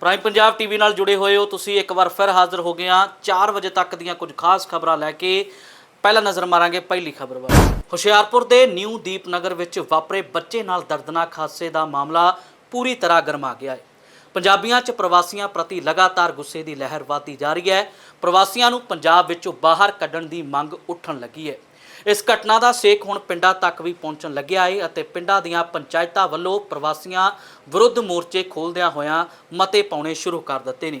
Prime Punjab TV ਨਾਲ ਜੁੜੇ ਹੋਏ ਹੋ। ਤੁਸੀਂ ਇੱਕ ਵਾਰ ਫਿਰ ਹਾਜ਼ਰ ਹੋ ਗਏ ਹਾਂ। 4 ਵਜੇ ਤੱਕ ਦੀਆਂ ਕੁਝ ਖਾਸ ਖਬਰਾਂ ਲੈ ਕੇ ਪਹਿਲਾਂ ਨਜ਼ਰ ਮਾਰਾਂਗੇ ਪਹਿਲੀ ਖਬਰ ਵੱਲ। ਹੁਸ਼ਿਆਰਪੁਰ ਦੇ ਨਿਊ ਦੀਪਨਗਰ ਵਿੱਚ ਵਾਪਰੇ ਬੱਚੇ ਨਾਲ ਦਰਦਨਾਕ ਹਾਦਸੇ ਦਾ ਮਾਮਲਾ ਪੂਰੀ ਤਰ੍ਹਾਂ ਗਰਮਾ ਗਿਆ ਹੈ। ਪੰਜਾਬੀਆਂ 'ਚ ਪ੍ਰਵਾਸੀਆਂ ਪ੍ਰਤੀ ਲਗਾਤਾਰ ਗੁੱਸੇ ਦੀ ਲਹਿਰ ਵਧਦੀ ਜਾ ਰਹੀ ਹੈ। ਪ੍ਰਵਾਸੀਆਂ ਨੂੰ ਪੰਜਾਬ ਵਿੱਚੋਂ ਬਾਹਰ ਕੱਢਣ ਦੀ ਮੰਗ ਉੱਠਣ ਲੱਗੀ ਹੈ। ਇਸ ਘਟਨਾ ਦਾ ਸੇਕ ਹੁਣ ਪਿੰਡਾਂ ਤੱਕ ਵੀ ਪਹੁੰਚਣ ਲੱਗਿਆ ਹੈ ਅਤੇ ਪਿੰਡਾਂ ਦੀਆਂ ਪੰਚਾਇਤਾਂ ਵੱਲੋਂ ਪ੍ਰਵਾਸੀਆਂ ਵਿਰੁੱਧ ਮੋਰਚੇ ਖੋਲ੍ਹਦਿਆਂ ਹੋਇਆਂ ਮਤੇ ਪਾਉਣੇ ਸ਼ੁਰੂ ਕਰ ਦਿੱਤੇ ਨੇ।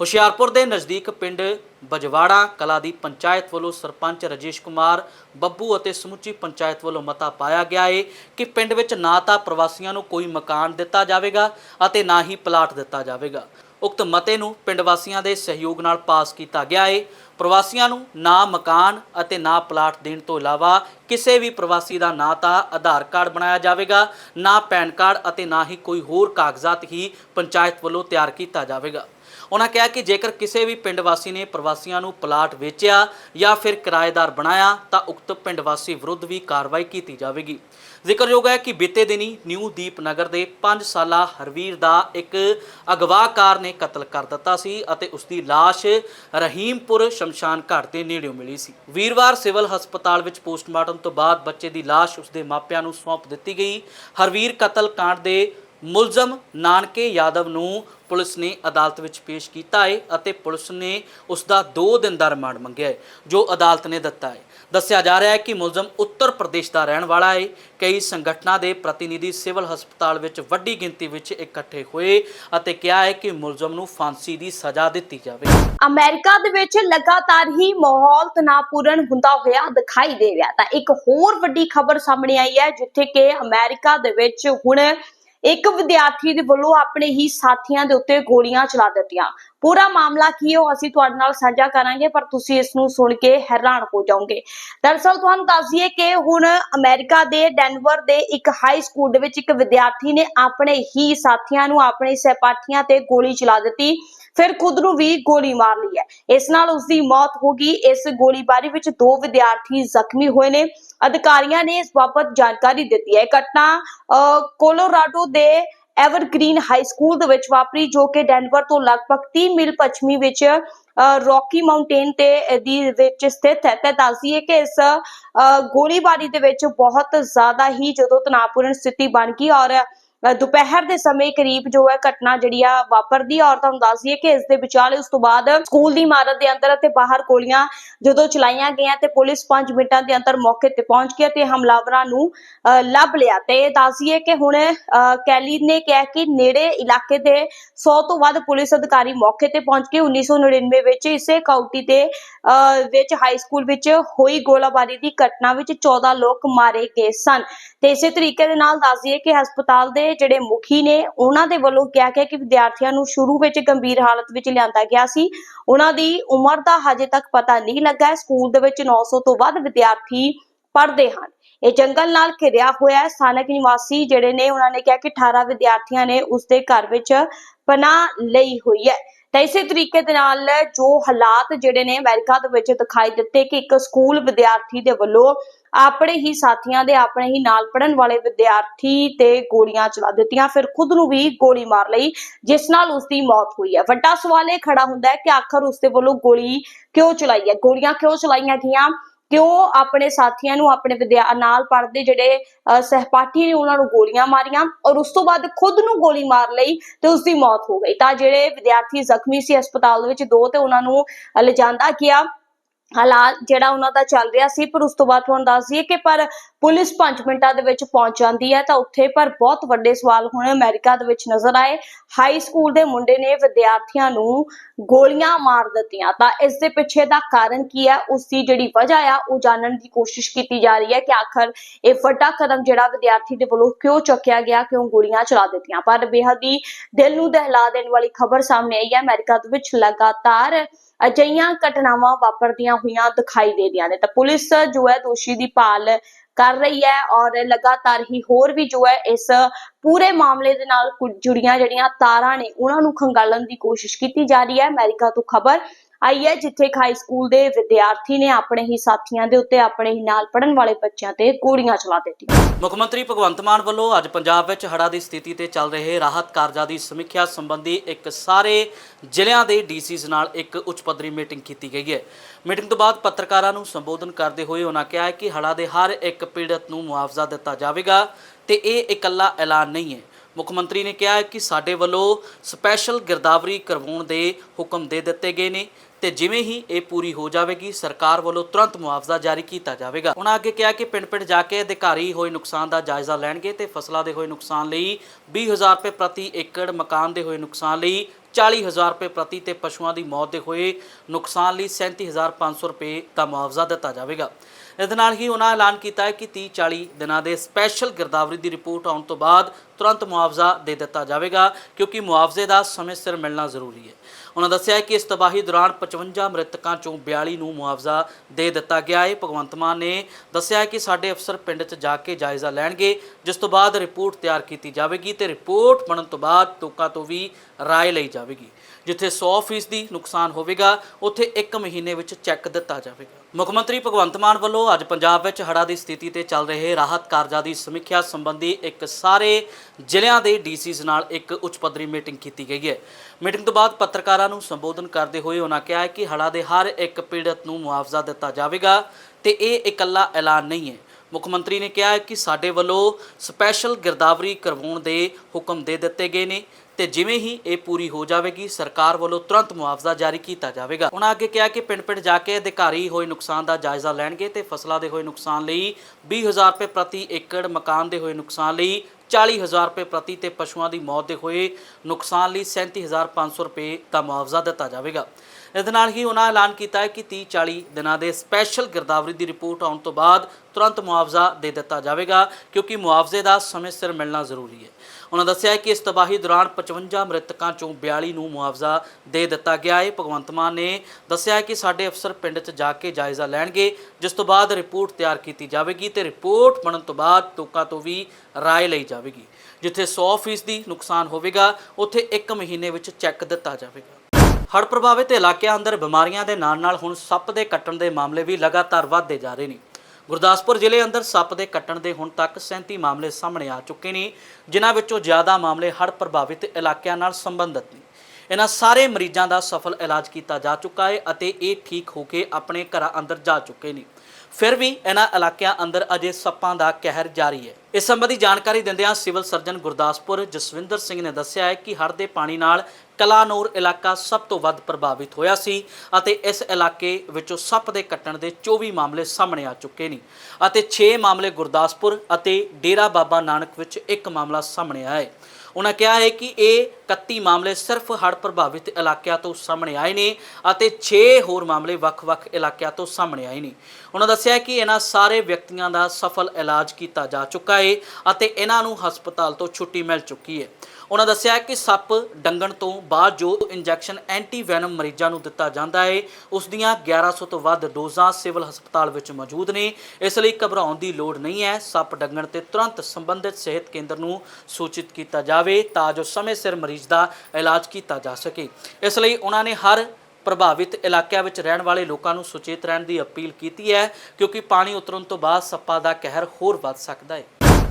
ਹੁਸ਼ਿਆਰਪੁਰ ਦੇ ਨਜ਼ਦੀਕ ਪਿੰਡ ਬਜਵਾੜਾ ਕਲਾ ਦੀ ਪੰਚਾਇਤ ਵੱਲੋਂ ਸਰਪੰਚ ਰਜੇਸ਼ ਕੁਮਾਰ, ਬੱਬੂ ਅਤੇ ਸਮੁੱਚੀ ਪੰਚਾਇਤ ਵੱਲੋਂ ਮਤਾ ਪਾਇਆ ਗਿਆ ਏ ਕਿ ਪਿੰਡ ਵਿੱਚ ਨਾ ਤਾਂ ਪ੍ਰਵਾਸੀਆਂ ਨੂੰ ਕੋਈ ਮਕਾਨ ਦਿੱਤਾ ਜਾਵੇਗਾ ਅਤੇ ਨਾ ਹੀ ਪਲਾਟ ਦਿੱਤਾ ਜਾਵੇਗਾ। ਉਕਤ ਮਤੇ ਨੂੰ ਪਿੰਡ ਵਾਸੀਆਂ ਦੇ ਸਹਿਯੋਗ ਨਾਲ ਪਾਸ ਕੀਤਾ ਗਿਆ ਹੈ ਪ੍ਰਵਾਸੀਆਂ ਨੂੰ ਨਾ ਮਕਾਨ ਅਤੇ ਨਾ ਪਲਾਟ ਦੇਣ ਤੋਂ ਇਲਾਵਾ ਕਿਸੇ ਵੀ ਪ੍ਰਵਾਸੀ ਦਾ ਨਾ ਤਾਂ ਆਧਾਰ ਕਾਰਡ ਬਣਾਇਆ ਜਾਵੇਗਾ, ਨਾ ਪੈਨ ਕਾਰਡ ਅਤੇ ਨਾ ਹੀ ਕੋਈ ਹੋਰ ਕਾਗਜ਼ਾਤ ਹੀ ਪੰਚਾਇਤ ਵੱਲੋਂ ਤਿਆਰ ਕੀਤਾ ਜਾਵੇਗਾ। ਉਹਨਾਂ ਕਿਹਾ ਕਿ ਜੇਕਰ ਕਿਸੇ ਵੀ ਪਿੰਡ ਵਾਸੀ ਨੇ ਪ੍ਰਵਾਸੀਆਂ ਨੂੰ ਪਲਾਟ ਵੇਚਿਆ ਜਾਂ ਫਿਰ ਕਿਰਾਏਦਾਰ ਬਣਾਇਆ, ਤਾਂ ਉਕਤ ਪਿੰਡ ਵਾਸੀ ਵਿਰੁੱਧ ਵੀ ਕਾਰਵਾਈ ਕੀਤੀ ਜਾਵੇਗੀ। ਜ਼ਿਕਰਯੋਗ ਹੈ ਕਿ ਬੀਤੇ ਦਿਨੀ ਨਿਊ ਦੀਪਨਗਰ ਦੇ 5 ਸਾਲਾ ਹਰਵੀਰ ਦਾ ਇੱਕ ਅਗਵਾਕਾਰ ਨੇ ਕਤਲ ਕਰ ਦਿੱਤਾ ਸੀ ਅਤੇ ਉਸ ਦੀ ਲਾਸ਼ ਰਹੀਮਪੁਰ ਸ਼ਮਸ਼ਾਨ ਘਾਟ ਦੇ ਨੇੜਿਓਂ ਮਿਲੀ ਸੀ। ਵੀਰਵਾਰ ਸਿਵਲ ਹਸਪਤਾਲ ਵਿੱਚ ਪੋਸਟਮਾਰਟਮ ਤੋਂ ਬਾਅਦ ਬੱਚੇ ਦੀ ਲਾਸ਼ ਉਸ ਦੇ ਮਾਪਿਆਂ ਨੂੰ ਸੌਂਪ ਦਿੱਤੀ ਗਈ। ਹਰਵੀਰ ਕਤਲ ਕਾਂਡ ਦੇ ਮੁਲਜ਼ਮ ਨਾਨਕੇ ਯਾਦਵ ਨੂੰ ਪੁਲਿਸ ਨੇ ਅਦਾਲਤ ਵਿੱਚ ਪੇਸ਼ ਕੀਤਾ ਹੈ ਅਤੇ ਪੁਲਿਸ ਨੇ ਉਸ ਦਾ 2 ਦਿਨ ਦਾ ਰਿਮਾਂਡ ਮੰਗਿਆ ਹੈ ਜੋ ਅਦਾਲਤ ਨੇ ਦਿੱਤਾ ਹੈ ਦੱਸਿਆ ਜਾ ਰਿਹਾ ਹੈ ਕਿ ਮੁਲਜ਼ਮ ਉੱਤਰ ਪ੍ਰਦੇਸ਼ ਦਾ ਰਹਿਣ ਵਾਲਾ ਹੈ ਕਈ ਸੰਗਠਨਾਂ ਦੇ ਪ੍ਰਤੀਨਿਧੀ ਸਿਵਲ ਹਸਪਤਾਲ ਵਿੱਚ ਵੱਡੀ ਗਿਣਤੀ ਵਿੱਚ ਇਕੱਠੇ ਹੋਏ ਅਤੇ ਕਿਹਾ ਹੈ ਕਿ ਮੁਲਜ਼ਮ ਨੂੰ ਫਾਂਸੀ ਦੀ ਸਜ਼ਾ ਦਿੱਤੀ ਜਾਵੇ। ਅਮਰੀਕਾ ਦੇ ਵਿੱਚ ਲਗਾਤਾਰ ਹੀ ਮਾਹੌਲ ਤਣਾਅਪੂਰਨ ਹੁੰਦਾ ਹੋਇਆ ਦਿਖਾਈ ਦੇ ਰਿਹਾ ਤਾਂ ਇੱਕ ਹੋਰ ਵੱਡੀ ਖਬਰ ਸਾਹਮਣੇ ਆਈ ਹੈ, ਜਿੱਥੇ ਕਿ ਅਮਰੀਕਾ ਦੇ ਵਿੱਚ ਹੁਣ ਇੱਕ ਵਿਦਿਆਰਥੀ ਦੇ ਵੱਲੋਂ ਆਪਣੇ ਹੀ ਸਾਥੀਆਂ ਦੇ ਉੱਤੇ ਗੋਲੀਆਂ ਚਲਾ ਦਿੱਤੀਆਂ। ਪੂਰਾ ਮਾਮਲਾ ਕੀ ਹੈ ਅਸੀਂ ਤੁਹਾਡੇ ਨਾਲ ਸਾਂਝਾ ਕਰਾਂਗੇ ਪਰ ਤੁਸੀਂ ਇਸ ਨੂੰ ਸੁਣ ਕੇ ਹੈਰਾਨ ਹੋ ਜਾਓਗੇ। ਦਰਅਸਲ ਤੁਹਾਨੂੰ ਦੱਸ ਦਈਏ ਕਿ ਹੁਣ ਅਮਰੀਕਾ ਦੇ ਡੈਨਵਰ ਦੇ ਇੱਕ ਹਾਈ ਸਕੂਲ ਦੇ ਵਿੱਚ ਇੱਕ ਵਿਦਿਆਰਥੀ ਨੇ ਆਪਣੇ ਹੀ ਸਾਥੀਆਂ ਨੂੰ ਆਪਣੇ ਸਹਿਪਾਠੀਆਂ ਤੇ ਗੋਲੀ ਚਲਾ ਦਿੱਤੀ ਫਿਰ ਖੁਦ ਨੂੰ ਵੀ ਗੋਲੀ ਮਾਰ ਲਈ ਹੈ। ਇਸ ਨਾਲ ਉਸ ਦੀ ਮੌਤ ਹੋ ਗਈ। ਇਸ ਗੋਲੀਬਾਰੀ ਵਿੱਚ ਦੋ ਵਿਦਿਆਰਥੀ ਜ਼ਖਮੀ ਹੋਏ ਨੇ। ਅਧਿਕਾਰੀਆਂ ਨੇ ਇਸ ਬਾਬਤ ਜਾਣਕਾਰੀ ਦਿੱਤੀ ਹੈ। ਘਟਨਾ ਅਹ, ਕੋਲੋਰਾਡੋ ਦੇ ਐਵਰਗ੍ਰੀਨ ਹਾਈ ਸਕੂਲ ਦੇ ਵਿੱਚ ਵਾਪਰੀ ਜੋ ਕਿ ਡੈਨਵਰ ਤੋਂ ਲਗਭਗ 30 ਮੀਲ ਪੱਛਮੀ ਵਿੱਚ ਅਹ, ਰੌਕੀ ਮਾਊਂਟੇਨ ਤੇ ਦੀ ਵਿੱਚ ਸਥਿਤ ਹੈ। ਤੇ ਦੱਸਦੀ ਹੈ ਕਿ ਇਸ ਅਹ, ਗੋਲੀਬਾਰੀ ਦੇ ਵਿੱਚ ਬਹੁਤ ਜ਼ਿਆਦਾ ਹੀ ਜਦੋਂ ਤਣਾਅਪੂਰਨ ਸਥਿਤੀ ਬਣ ਗਈ ਔਰ ਦੁਪਹਿਰ ਦੇ ਸਮੇਂ ਕਰੀਬ ਜੋ ਹੈ ਘਟਨਾ ਜਿਹੜੀ ਆ ਵਾਪਰਦੀ ਆ ਔਰ ਤੁਹਾਨੂੰ ਦੱਸ ਦਈਏ ਕਿ ਇਸ ਦੇ ਵਿਚਾਲੇ ਉਸ ਤੋਂ ਬਾਅਦ ਸਕੂਲ ਦੀ ਇਮਾਰਤ ਦੇ ਅੰਦਰ ਅਤੇ ਬਾਹਰ ਗੋਲੀਆਂ ਜਦੋਂ ਚਲਾਈਆਂ ਗਈਆਂ ਤੇ ਪੁਲਿਸ 5 ਮਿੰਟਾਂ ਦੇ ਅੰਦਰ ਮੌਕੇ ਤੇ ਪਹੁੰਚ ਗਿਆ ਤੇ ਹਮਲਾਵਰਾਂ ਨੂੰ ਲੱਭ ਲਿਆ। ਤੇ ਦੱਸ ਦਈਏ ਕਿ ਹੁਣ ਕੈਲੀ ਨੇ ਕਿਹਾ ਕਿ ਨੇੜੇ ਇਲਾਕੇ ਦੇ 100 ਤੋਂ ਵੱਧ ਪੁਲਿਸ ਅਧਿਕਾਰੀ ਮੌਕੇ ਤੇ ਪਹੁੰਚ ਕੇ 1999 ਵਿੱਚ ਇਸੇ ਕਾਉਂਟੀ ਤੇ ਅ, ਵਿੱਚ ਹਾਈ ਸਕੂਲ ਵਿੱਚ ਹੋਈ ਗੋਲਾਬਾਰੀ ਦੀ ਘਟਨਾ ਵਿੱਚ 14 ਲੋਕ ਮਾਰੇ ਗਏ ਸਨ। ਤੇ ਇਸੇ ਤਰੀਕੇ ਦੇ ਨਾਲ ਦੱਸ ਦਈਏ ਕਿ ਹਸਪਤਾਲ ਦੇ ਜਿਹੜੇ ਮੁਖੀ ਨੇ, ਉਹਨਾਂ ਦੇ ਵੱਲੋਂ ਕਿਹਾ ਗਿਆ ਕਿ ਵਿਦਿਆਰਥੀਆਂ ਨੂੰ ਸ਼ੁਰੂ ਵਿੱਚ ਗੰਭੀਰ ਹਾਲਤ ਵਿੱਚ ਲਿਆਂਦਾ ਗਿਆ ਸੀ। ਉਹਨਾਂ ਦੀ ਉਮਰ ਦਾ ਹਜੇ ਤੱਕ ਪਤਾ ਨਹੀਂ ਲੱਗਾ। ਹੈ ਸਕੂਲ ਦੇ ਵਿੱਚ 900 ਤੋਂ ਵੱਧ ਵਿਦਿਆਰਥੀ ਪੜ੍ਹਦੇ ਹਨ। ਇਹ ਜੰਗਲ ਨਾਲ ਘਿਰਿਆ ਹੋਇਆ ਹੈ। ਸਥਾਨਕ ਨਿਵਾਸੀ ਜਿਹੜੇ ਨੇ, ਉਹਨਾਂ ਨੇ ਕਿਹਾ ਕਿ 18 ਵਿਦਿਆਰਥੀਆਂ ਨੇ ਉਸ ਦੇ ਘਰ ਵਿੱਚ ਪਨਾਹ ਲਈ ਹੋਈ ਹੈ। ਤਾਂ ਇਸੇ ਤਰੀਕੇ ਦੇ ਨਾਲ ਜੋ ਹਾਲਾਤ ਜਿਹੜੇ ਨੇ ਅਮਰੀਕਾ ਦੇ ਵਿੱਚ ਦਿਖਾਈ ਦਿੱਤੇ ਕਿ ਇੱਕ ਸਕੂਲ ਵਿਦਿਆਰਥੀ ਦੇ ਵੱਲੋਂ ਆਪਣੇ ਹੀ ਸਾਥੀਆਂ ਦੇ ਆਪਣੇ ਹੀ ਨਾਲ ਪੜਨ ਵਾਲੇ ਵਿਦਿਆਰਥੀ ਤੇ ਗੋਲੀਆਂ ਚਲਾ ਦਿੱਤੀਆਂ, ਫਿਰ ਖੁਦ ਨੂੰ ਵੀ ਗੋਲੀ ਮਾਰ ਲਈ, ਜਿਸ ਨਾਲ ਉਸ ਦੀ ਮੌਤ ਹੋਈ ਹੈ। ਵੱਡਾ ਸਵਾਲ ਇਹ ਖੜਾ ਹੁੰਦਾ ਹੈ ਕਿ ਆਖਰ ਉਸ ਦੇ ਵੱਲੋਂ ਗੋਲੀ ਕਿਉਂ ਚਲਾਈ ਹੈ? ਗੋਲੀਆਂ ਕਿਉਂ ਚਲਾਈਆਂ ਗਈਆਂ? ਕਿਉਂ ਆਪਣੇ ਸਾਥੀਆਂ ਨੂੰ ਆਪਣੇ ਵਿਦਿਆ ਨਾਲ ਪੜ੍ਹਦੇ ਜਿਹੜੇ ਅਹ, ਸਹਿਪਾਠੀ ਨੇ ਉਹਨਾਂ ਨੂੰ ਗੋਲੀਆਂ ਮਾਰੀਆਂ ਔਰ ਉਸ ਤੋਂ ਬਾਅਦ ਖੁਦ ਨੂੰ ਗੋਲੀ ਮਾਰ ਲਈ ਤੇ ਉਸ ਦੀ ਮੌਤ ਹੋ ਗਈ। ਤਾਂ ਜਿਹੜੇ ਵਿਦਿਆਰਥੀ ਜ਼ਖਮੀ ਸੀ ਹਸਪਤਾਲ ਦੇ ਵਿੱਚ ਦੋ ਤੇ ਉਹਨਾਂ ਨੂੰ ਅਹ, ਲਿਜਾਂਦਾ ਗਿਆ। ਹਾਲਾਤ ਜਿਹੜਾ ਉਹਨਾਂ ਦਾ ਚੱਲ ਰਿਹਾ ਸੀ, ਪਰ ਉਸ ਤੋਂ ਬਾਅਦ ਤੁਹਾਨੂੰ ਦੱਸ ਦਈਏ ਕਿ ਪਰ ਪੁਲਿਸ 5 ਮਿੰਟਾਂ ਦੇ ਵਿੱਚ ਪਹੁੰਚ ਜਾਂਦੀ ਹੈ ਤਾਂ ਉੱਥੇ ਪਰ ਬਹੁਤ ਵੱਡੇ ਸਵਾਲ ਹੁਣ ਅਮਰੀਕਾ ਦੇ ਵਿੱਚ ਨਜ਼ਰ ਆਏ। ਹਾਈ ਸਕੂਲ ਦੇ ਮੁੰਡੇ ਨੇ ਵਿਦਿਆਰਥੀਆਂ ਨੂੰ ਗੋਲੀਆਂ ਮਾਰ ਦਿੱਤੀਆਂ। ਤਾਂ ਇਸ ਦੇ ਪਿੱਛੇ ਦਾ ਕਾਰਨ ਕੀ ਹੈ? ਉਸ ਦੀ ਜਿਹੜੀ ਵਜ੍ਹਾ ਆ, ਉਹ ਜਾਣਨ ਦੀ ਕੋਸ਼ਿਸ਼ ਕੀਤੀ ਜਾ ਰਹੀ ਹੈ ਕਿ ਆਖਰ ਇਹ ਵੱਡਾ ਕਦਮ ਜਿਹੜਾ ਵਿਦਿਆਰਥੀ ਦੇ ਵੱਲੋਂ ਕਿਉਂ ਚੁੱਕਿਆ ਗਿਆ, ਕਿਉਂ ਗੋਲੀਆਂ ਚਲਾ ਦਿੱਤੀਆਂ? ਪਰ ਬੇਹੱਦ ਹੀ ਦਿਲ ਨੂੰ ਦਹਿਲਾ ਦੇਣ ਵਾਲੀ ਖਬਰ ਸਾਹਮਣੇ ਆਈ ਹੈ। ਅਮਰੀਕਾ ਦੇ ਵਿੱਚ ਲਗਾਤਾਰ ਅਜਿਹੀਆਂ ਘਟਨਾਵਾਂ ਵਾਪਰਦੀਆਂ ਹੋਈਆਂ ਦਿਖਾਈ ਦੇ ਰਹੀਆਂ ਨੇ। ਤਾਂ ਪੁਲਿਸ ਜੋ ਹੈ ਦੋਸ਼ੀ ਦੀ ਭਾਲ ਕਰ ਰਹੀ ਹੈ ਔਰ ਲਗਾਤਾਰ ਹੀ ਹੋਰ ਵੀ ਜੋ ਹੈ ਇਸ ਪੂਰੇ ਮਾਮਲੇ ਦੇ ਨਾਲ ਜੁੜੀਆਂ ਜਿਹੜੀਆਂ ਤਾਰਾਂ ਨੇ, ਉਹਨਾਂ ਨੂੰ ਖੰਗਾਲਣ ਦੀ ਕੋਸ਼ਿਸ਼ ਕੀਤੀ ਜਾ ਰਹੀ ਹੈ। ਅਮਰੀਕਾ ਤੋਂ ਖਬਰ ਆਈ ਹੈ, ਜਿੱਥੇ ਹਾਈ ਸਕੂਲ ਦੇ ਵਿਦਿਆਰਥੀ ਨੇ ਆਪਣੇ ਹੀ ਸਾਥੀਆਂ ਦੇ ਉੱਤੇ ਆਪਣੇ ਹੀ ਨਾਲ ਪੜਨ ਵਾਲੇ ਬੱਚਿਆਂ ਤੇ ਗੋਲੀਆਂ ਚਲਾ ਦਿੱਤੀਆਂ। ਮੁੱਖ ਮੰਤਰੀ ਭਗਵੰਤ ਮਾਨ ਵੱਲੋਂ ਅੱਜ ਪੰਜਾਬ ਵਿੱਚ ਹੜ੍ਹਾਂ ਦੀ ਸਥਿਤੀ ਤੇ ਚੱਲ ਰਹੇ ਰਾਹਤ ਕਾਰਜਾਂ ਦੀ ਸਮੀਖਿਆ ਸੰਬੰਧੀ ਇੱਕ ਸਾਰੇ ਜ਼ਿਲ੍ਹਿਆਂ ਦੇ ਡੀਸੀਸ ਨਾਲ ਇੱਕ ਉੱਚ ਪੱਧਰੀ ਮੀਟਿੰਗ ਕੀਤੀ ਗਈ ਹੈ। ਮੀਟਿੰਗ ਤੋਂ ਬਾਅਦ ਪੱਤਰਕਾਰਾਂ ਨੂੰ ਸੰਬੋਧਨ ਕਰਦੇ ਹੋਏ ਉਹਨਾਂ ਕਿਹਾ ਕਿ ਹੜ੍ਹਾਂ ਦੇ ਹਰ ਇੱਕ ਪੀੜਤ ਨੂੰ ਮੁਆਵਜ਼ਾ ਦਿੱਤਾ ਜਾਵੇਗਾ ਤੇ ਇਹ ਇਕੱਲਾ ਐਲਾਨ ਨਹੀਂ ਹੈ। ਮੁੱਖ ਮੰਤਰੀ ਨੇ ਕਿਹਾ ਕਿ ਸਾਡੇ ਵੱਲੋਂ ਸਪੈਸ਼ਲ ਗਿਰਦਾਵਰੀ ਕਰਵਾਉਣ ਦੇ ਹੁਕਮ ਦੇ ਦਿੱਤੇ ਗਏ ਨੇ। ਤੇ ਜਿਵੇਂ ਹੀ ਇਹ ਪੂਰੀ ਹੋ ਜਾਵੇਗੀ, ਸਰਕਾਰ ਵੱਲੋਂ ਤੁਰੰਤ ਮੁਆਵਜ਼ਾ ਜਾਰੀ ਕੀਤਾ ਜਾਵੇਗਾ। ਉਹਨਾਂ ਅੱਗੇ ਕਿਹਾ ਕਿ ਪਿੰਡ-ਪਿੰਡ ਜਾ ਕੇ ਅਧਿਕਾਰੀ ਹੋਏ ਨੁਕਸਾਨ ਦਾ ਜਾਇਜ਼ਾ ਲੈਣਗੇ ਤੇ ਫਸਲਾਂ ਦੇ ਹੋਏ ਨੁਕਸਾਨ ਲਈ 20000 ਰੁਪਏ ਪ੍ਰਤੀ ਏਕੜ, ਮਕਾਨ ਦੇ ਹੋਏ ਨੁਕਸਾਨ ਲਈ 40000 ਰੁਪਏ ਪ੍ਰਤੀ ਤੇ ਪਸ਼ੂਆਂ ਦੀ ਮੌਤ ਦੇ ਹੋਏ ਨੁਕਸਾਨ ਲਈ 37500 ਰੁਪਏ ਦਾ ਮੁਆਵਜ਼ਾ ਦਿੱਤਾ ਜਾਵੇਗਾ। ਇਹਦੇ ਨਾਲ ਹੀ ਉਹਨਾਂ ਐਲਾਨ ਕੀਤਾ ਹੈ ਕਿ 30 40 ਦਿਨਾਂ ਦੇ ਸਪੈਸ਼ਲ ਗਿਰਦਾਵਰੀ ਦੀ ਰਿਪੋਰਟ ਆਉਣ ਤੋਂ ਬਾਅਦ ਤੁਰੰਤ ਮੁਆਵਜ਼ਾ ਦੇ ਦਿੱਤਾ ਜਾਵੇਗਾ, ਕਿਉਂਕਿ ਮੁਆਵਜ਼ੇ ਦਾ ਸਮੇਂ ਸਿਰ ਮਿਲਣਾ ਜ਼ਰੂਰੀ ਹੈ। ਉਹਨਾਂ ਦੱਸਿਆ ਕਿ ਇਸ ਤਬਾਹੀ ਦੌਰਾਨ 55 ਮ੍ਰਿਤਕਾਂ ਚੋਂ 42 ਨੂੰ ਮੁਆਵਜ਼ਾ ਦੇ ਦਿੱਤਾ ਗਿਆ ਹੈ। ਭਗਵੰਤ ਮਾਨ ਨੇ ਦੱਸਿਆ ਕਿ ਸਾਡੇ ਅਫਸਰ ਪਿੰਡ 'ਚ ਜਾ ਕੇ ਜਾਇਜ਼ਾ ਲੈਣਗੇ, ਜਿਸ ਤੋਂ ਬਾਅਦ ਰਿਪੋਰਟ ਤਿਆਰ ਕੀਤੀ ਜਾਵੇਗੀ ਤੇ ਰਿਪੋਰਟ ਬਣਨ ਤੋਂ ਬਾਅਦ ਲੋਕਾਂ ਤੋਂ ਵੀ ਰਾਏ ਲਈ ਜਾਵੇਗੀ। ਜਿੱਥੇ 100% ਦੀ ਨੁਕਸਾਨ ਹੋਵੇਗਾ, ਉੱਥੇ 1 ਮਹੀਨੇ ਵਿੱਚ ਚੈੱਕ ਦਿੱਤਾ ਜਾਵੇਗਾ। ਮੁੱਖ ਮੰਤਰੀ ਭਗਵੰਤ ਮਾਨ ਵੱਲੋਂ ਅੱਜ ਪੰਜਾਬ ਵਿੱਚ ਹੜ੍ਹਾਂ ਦੀ ਸਥਿਤੀ ਤੇ ਚੱਲ ਰਹੇ ਰਾਹਤ ਕਾਰਜਾਂ ਦੀ ਸਮੀਖਿਆ ਸੰਬੰਧੀ ਇੱਕ ਸਾਰੇ ਜ਼ਿਲ੍ਹਿਆਂ ਦੇ ਡੀਸੀਸ ਨਾਲ ਇੱਕ ਉੱਚ ਪੱਧਰੀ ਮੀਟਿੰਗ ਕੀਤੀ ਗਈ ਹੈ। ਮੀਟਿੰਗ ਤੋਂ ਬਾਅਦ ਪੱਤਰਕਾਰਾਂ ਨੂੰ ਸੰਬੋਧਨ ਕਰਦੇ ਹੋਏ ਉਹਨਾਂ ਕਿਹਾ ਕਿ ਹੜ੍ਹਾਂ ਦੇ ਹਰ ਇੱਕ ਪੀੜਤ ਨੂੰ ਮੁਆਵਜ਼ਾ ਦਿੱਤਾ ਜਾਵੇਗਾ ਤੇ ਇਹ ਇਕੱਲਾ ਐਲਾਨ ਨਹੀਂ ਹੈ। ਮੁੱਖ ਮੰਤਰੀ ਨੇ ਕਿਹਾ ਕਿ ਸਾਡੇ ਵੱਲੋਂ ਸਪੈਸ਼ਲ ਗਿਰਦਾਵਰੀ ਕਰਵਾਉਣ ਦੇ ਹੁਕਮ ਦੇ ਦਿੱਤੇ ਗਏ ਨੇ ਤੇ ਜਿਵੇਂ ਹੀ ਇਹ ਪੂਰੀ ਹੋ ਜਾਵੇਗੀ, ਸਰਕਾਰ ਵੱਲੋਂ ਤੁਰੰਤ ਮੁਆਵਜ਼ਾ ਜਾਰੀ ਕੀਤਾ ਜਾਵੇਗਾ। ਉਹਨਾਂ ਅੱਗੇ ਕਿਹਾ ਕਿ ਪਿੰਡ-ਪਿੰਡ ਜਾ ਕੇ ਅਧਿਕਾਰੀ ਹੋਏ ਨੁਕਸਾਨ ਦਾ ਜਾਇਜ਼ਾ ਲੈਣਗੇ ਤੇ ਫਸਲਾਂ ਦੇ ਹੋਏ ਨੁਕਸਾਨ ਲਈ 20000 ਰੁਪਏ ਪ੍ਰਤੀ ਏਕੜ, ਮਕਾਨ ਦੇ ਹੋਏ ਨੁਕਸਾਨ ਲਈ 40000 ਰੁਪਏ ਪ੍ਰਤੀ ਤੇ ਪਸ਼ੂਆਂ ਦੀ ਮੌਤ ਦੇ ਹੋਏ ਨੁਕਸਾਨ ਲਈ 37500 ਰੁਪਏ ਦਾ ਮੁਆਵਜ਼ਾ ਦਿੱਤਾ ਜਾਵੇਗਾ। ਇਸ ਨਾਲ ਹੀ ਉਹਨਾਂ ਐਲਾਨ ਕੀਤਾ ਹੈ ਕਿ 30 40 ਦਿਨਾਂ ਦੇ ਸਪੈਸ਼ਲ ਗਿਰਦਾਵਰੀ ਦੀ ਰਿਪੋਰਟ ਆਉਣ ਤੋਂ ਬਾਅਦ ਤੁਰੰਤ ਮੁਆਵਜ਼ਾ ਦੇ ਦਿੱਤਾ ਜਾਵੇਗਾ, ਕਿਉਂਕਿ ਮੁਆਵਜ਼ੇ ਦਾ ਸਮੇਂ ਸਿਰ ਮਿਲਣਾ ਜ਼ਰੂਰੀ ਹੈ। ਉਹਨਾਂ ਦੱਸਿਆ ਕਿ ਇਸ ਤਬਾਹੀ ਦੌਰਾਨ 55 ਮ੍ਰਿਤਕਾਂ ਚੋਂ 42 ਨੂੰ ਮੁਆਵਜ਼ਾ ਦੇ ਦਿੱਤਾ ਗਿਆ ਹੈ। ਭਗਵੰਤ ਮਾਨ ਨੇ ਦੱਸਿਆ ਕਿ ਸਾਡੇ ਅਫਸਰ ਪਿੰਡ 'ਚ ਜਾ ਕੇ ਜਾਇਜ਼ਾ ਲੈਣਗੇ, ਜਿਸ ਤੋਂ ਬਾਅਦ ਰਿਪੋਰਟ ਤਿਆਰ ਕੀਤੀ ਜਾਵੇਗੀ ਤੇ ਰਿਪੋਰਟ ਬਣਨ ਤੋਂ ਬਾਅਦ ਲੋਕਾਂ ਤੋਂ ਵੀ ਰਾਏ ਲਈ ਜਾਵੇਗੀ। ਜਿੱਥੇ 100% ਨੁਕਸਾਨ ਹੋਵੇਗਾ, ਉੱਥੇ 1 ਮਹੀਨੇ ਵਿੱਚ ਚੈੱਕ ਦਿੱਤਾ ਜਾਵੇਗਾ। ਹੜ੍ਹ ਪ੍ਰਭਾਵਿਤ ਇਲਾਕਿਆਂ ਅੰਦਰ ਬਿਮਾਰੀਆਂ ਦੇ ਨਾਲ-ਨਾਲ ਹੁਣ ਸੱਪ ਦੇ ਕੱਟਣ ਦੇ ਮਾਮਲੇ ਵੀ ਲਗਾਤਾਰ ਵਧਦੇ ਜਾ ਰਹੇ ਨੇ। ਗੁਰਦਾਸਪੁਰ ਜ਼ਿਲ੍ਹੇ ਅੰਦਰ ਸੱਪ ਦੇ ਕੱਟਣ ਦੇ ਹੁਣ ਤੱਕ 37 ਮਾਮਲੇ ਸਾਹਮਣੇ ਆ ਚੁੱਕੇ ਨੇ, ਜਿਨ੍ਹਾਂ ਵਿੱਚੋਂ ਜ਼ਿਆਦਾ ਮਾਮਲੇ ਹੜ੍ਹ ਪ੍ਰਭਾਵਿਤ ਇਲਾਕਿਆਂ ਨਾਲ ਸੰਬੰਧਿਤ ਨੇ। ਇਹਨਾਂ ਸਾਰੇ ਮਰੀਜ਼ਾਂ ਦਾ ਸਫਲ ਇਲਾਜ ਕੀਤਾ ਜਾ ਚੁੱਕਾ ਹੈ ਅਤੇ ਇਹ ਠੀਕ ਹੋ ਕੇ ਆਪਣੇ ਘਰਾਂ ਅੰਦਰ ਜਾ ਚੁੱਕੇ ਨੇ। ਫਿਰ ਵੀ ਇਹਨਾਂ ਇਲਾਕਿਆਂ ਅੰਦਰ ਅਜੇ ਸੱਪਾਂ ਦਾ ਕਹਿਰ ਜਾਰੀ ਹੈ। ਇਸ ਸੰਬੰਧੀ ਜਾਣਕਾਰੀ ਦਿੰਦਿਆਂ ਸਿਵਲ ਸਰਜਨ ਗੁਰਦਾਸਪੁਰ ਜਸਵਿੰਦਰ ਸਿੰਘ ਨੇ ਦੱਸਿਆ ਹੈ ਕਿ ਹੜ੍ਹ ਦੇ ਪਾਣੀ ਨਾਲ ਕਲਾਨੌਰ ਇਲਾਕਾ ਸਭ ਤੋਂ ਵੱਧ ਪ੍ਰਭਾਵਿਤ ਹੋਇਆ ਸੀ ਅਤੇ ਇਸ ਇਲਾਕੇ ਵਿੱਚੋਂ ਸੱਪ ਦੇ ਕੱਟਣ ਦੇ 24 ਮਾਮਲੇ ਸਾਹਮਣੇ ਆ ਚੁੱਕੇ ਨੇ ਅਤੇ 6 ਮਾਮਲੇ ਗੁਰਦਾਸਪੁਰ ਅਤੇ ਡੇਰਾ ਬਾਬਾ ਨਾਨਕ ਵਿੱਚ ਇੱਕ ਮਾਮਲਾ ਸਾਹਮਣੇ ਆਇਆ ਹੈ। ਉਹਨਾਂ ਕਿਹਾ ਹੈ ਕਿ ਇਹ 31 ਮਾਮਲੇ ਸਿਰਫ ਹੜ੍ਹ ਪ੍ਰਭਾਵਿਤ ਇਲਾਕਿਆਂ ਤੋਂ ਸਾਹਮਣੇ ਆਏ ਨੇ ਅਤੇ 6 ਹੋਰ ਮਾਮਲੇ ਵੱਖ-ਵੱਖ ਇਲਾਕਿਆਂ ਤੋਂ ਸਾਹਮਣੇ ਆਏ ਨੇ। ਉਹਨਾਂ ਦੱਸਿਆ ਕਿ ਇਹਨਾਂ ਸਾਰੇ ਵਿਅਕਤੀਆਂ ਦਾ ਸਫਲ ਇਲਾਜ ਕੀਤਾ ਜਾ ਚੁੱਕਾ ਹੈ ਅਤੇ ਇਹਨਾਂ ਨੂੰ ਹਸਪਤਾਲ ਤੋਂ ਛੁੱਟੀ ਮਿਲ ਚੁੱਕੀ ਹੈ। ਉਹਨਾਂ ਦੱਸਿਆ ਕਿ ਸੱਪ ਡੰਗਣ ਤੋਂ ਬਾਅਦ ਜੋ ਇੰਜੈਕਸ਼ਨ ਐਂਟੀ ਵੈਨਮ ਮਰੀਜ਼ਾਂ ਨੂੰ ਦਿੱਤਾ ਜਾਂਦਾ ਹੈ, ਉਸ ਦੀਆਂ 1100 ਤੋਂ ਵੱਧ ਡੋਜ਼ਾਂ ਸਿਵਲ ਹਸਪਤਾਲ ਵਿੱਚ ਮੌਜੂਦ ਨੇ। ਇਸ ਲਈ ਘਬਰਾਉਣ ਦੀ ਲੋੜ ਨਹੀਂ ਹੈ। ਸੱਪ ਡੰਗਣ ਤੇ ਤੁਰੰਤ ਸੰਬੰਧਿਤ ਸਿਹਤ ਕੇਂਦਰ ਨੂੰ ਸੂਚਿਤ ਕੀਤਾ ਜਾਵੇ ਤਾਂ ਜੋ ਸਮੇਂ ਸਿਰ ਮਰੀਜ਼ ਦਾ ਇਲਾਜ ਕੀਤਾ ਜਾ ਸਕੇ। ਇਸ ਲਈ ਉਹਨਾਂ ਨੇ ਹਰ ਪ੍ਰਭਾਵਿਤ ਇਲਾਕਿਆਂ ਵਿੱਚ ਰਹਿਣ ਵਾਲੇ ਲੋਕਾਂ ਨੂੰ ਸੁਚੇਤ ਰਹਿਣ ਦੀ ਅਪੀਲ ਕੀਤੀ ਹੈ, ਕਿਉਂਕਿ ਪਾਣੀ ਉਤਰਨ ਤੋਂ ਬਾਅਦ ਸੱਪਾਂ ਦਾ ਕਹਿਰ ਹੋਰ ਵੱਧ ਸਕਦਾ ਹੈ।